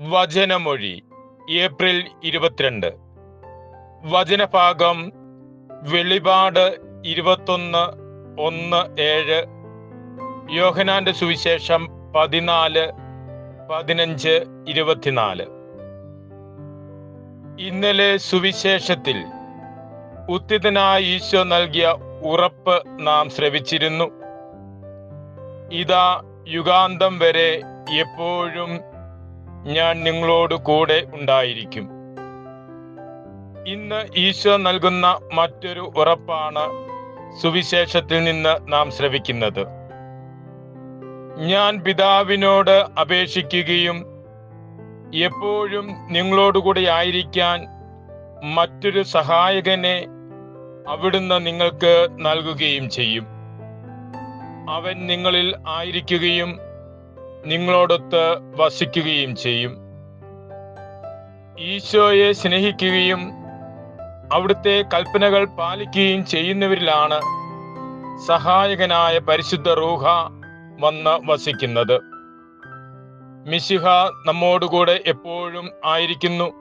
വചനമൊഴി April ഇരുപത്തിരണ്ട്. വചനഭാഗം വെളിപാട് ഇരുപത്തൊന്ന് ഒന്ന് ഏഴ്. യോഹനാന്റെ സുവിശേഷം പതിനാല് പതിനഞ്ച് ഇരുപത്തിനാല്. ഇന്നലെ സുവിശേഷത്തിൽ ഉത്തിതനായ ഈശോ നൽകിയ ഉറപ്പ് നാം ശ്രവിച്ചിരുന്നു. ഇതാ യുഗാന്തം വരെ എപ്പോഴും ഞാൻ നിങ്ങളോട് കൂടെ ഉണ്ടായിരിക്കും. ഇന്ന് ഈശോ നൽകുന്ന മറ്റൊരു ഉറപ്പാണ് സുവിശേഷത്തിൽ നിന്ന് നാം ശ്രവിക്കുന്നത്. ഞാൻ പിതാവിനോട് അപേക്ഷിക്കുകയും എപ്പോഴും നിങ്ങളോടുകൂടി ആയിരിക്കാൻ മറ്റൊരു സഹായകനെ അവിടുന്ന് നിങ്ങൾക്ക് നൽകുകയും ചെയ്യും. അവൻ നിങ്ങളിൽ ആയിരിക്കുകയും നിങ്ങളോടൊത്ത് വസിക്കുകയും ചെയ്യും. ഈശോയെ സ്നേഹിക്കുകയും അവിടുത്തെ കൽപ്പനകൾ പാലിക്കുകയും ചെയ്യുന്നവരിലാണ് സഹായകനായ പരിശുദ്ധ റൂഹ വന്ന് വസിക്കുന്നത്. മിശിഹ നമ്മോടുകൂടെ എപ്പോഴും ആയിരിക്കുന്നു.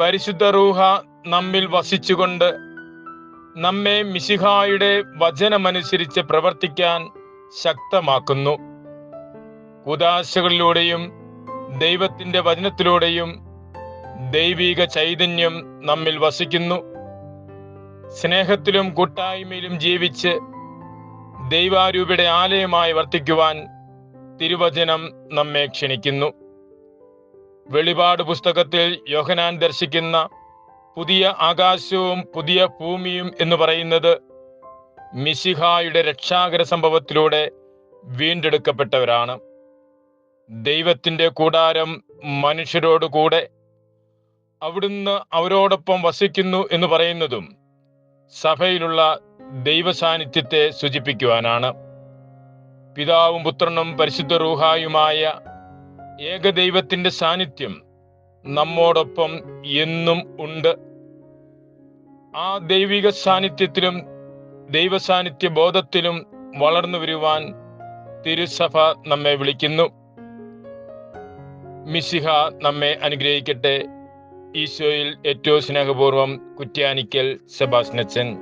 പരിശുദ്ധ റൂഹ നമ്മിൽ വസിച്ചുകൊണ്ട് നമ്മെ മിശിഹായുടെ വചനമനുസരിച്ച് പ്രവർത്തിക്കാൻ ശക്തമാക്കുന്നു. കുദാശകളിലൂടെയും ദൈവത്തിന്റെ വചനത്തിലൂടെയും ദൈവിക ചൈതന്യം നമ്മിൽ വസിക്കുന്നു. സ്നേഹത്തിലും കൂട്ടായ്മയിലും ജീവിച്ച് ദൈവാരൂപയുടെ ആലയമായി വർത്തിക്കുവാൻ തിരുവചനം നമ്മെ ക്ഷണിക്കുന്നു. വെളിപാട് പുസ്തകത്തിൽ യോഹനാൻ ദർശിക്കുന്ന പുതിയ ആകാശവും പുതിയ ഭൂമിയും എന്ന് പറയുന്നത് മിശിഹായുടെ രക്ഷാകര സംഭവത്തിലൂടെ വീണ്ടെടുക്കപ്പെട്ടവരാണ്. ദൈവത്തിന്റെ കൂടാരം മനുഷ്യരോട് കൂടെ അവിടുന്ന് അവരോടൊപ്പം വസിക്കുന്നു എന്ന് പറയുന്നതും സഭയിലുള്ള ദൈവ സാന്നിധ്യത്തെ സൂചിപ്പിക്കുവാനാണ്. പിതാവും പുത്രനും പരിശുദ്ധ റൂഹായുമായ ഏകദൈവത്തിന്റെ സാന്നിധ്യം നമ്മോടൊപ്പം എന്നും ഉണ്ട്. ആ ദൈവിക സാന്നിധ്യത്തിലും ദൈവ സാന്നിധ്യ ബോധത്തിലും വളർന്നു വരുവാൻ തിരുസഭ നമ്മെ വിളിക്കുന്നു. മിശിഹ നമ്മെ അനുഗ്രഹിക്കട്ടെ. ഈശോയിൽ ഏറ്റവും സ്നേഹപൂർവം കുറ്റ്യാനിക്കൽ സെബാസ്നച്ചൻ